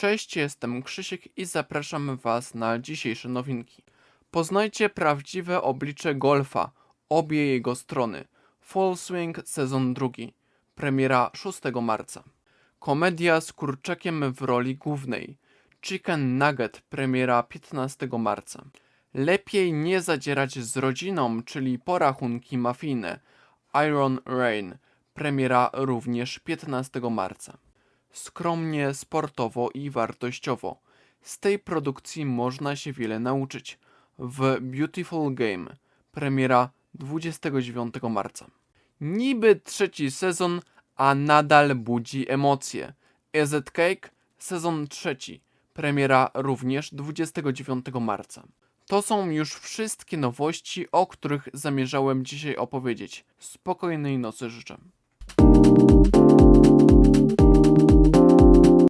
Cześć, jestem Krzysiek i zapraszam Was na dzisiejsze nowinki. Poznajcie prawdziwe oblicze golfa, obie jego strony. Full Swing sezon drugi. Premiera 6 marca. Komedia z kurczakiem w roli głównej. Chicken Nugget premiera 15 marca. Lepiej nie zadzierać z rodziną, czyli porachunki mafijne. Iron Rain premiera również 15 marca. Skromnie, sportowo i wartościowo. Z tej produkcji można się wiele nauczyć. W Beautiful Game premiera 29 marca. Niby trzeci sezon, a nadal budzi emocje. Is It Cake? Sezon trzeci. Premiera również 29 marca. To są już wszystkie nowości, o których zamierzałem dzisiaj opowiedzieć. Spokojnej nocy życzę.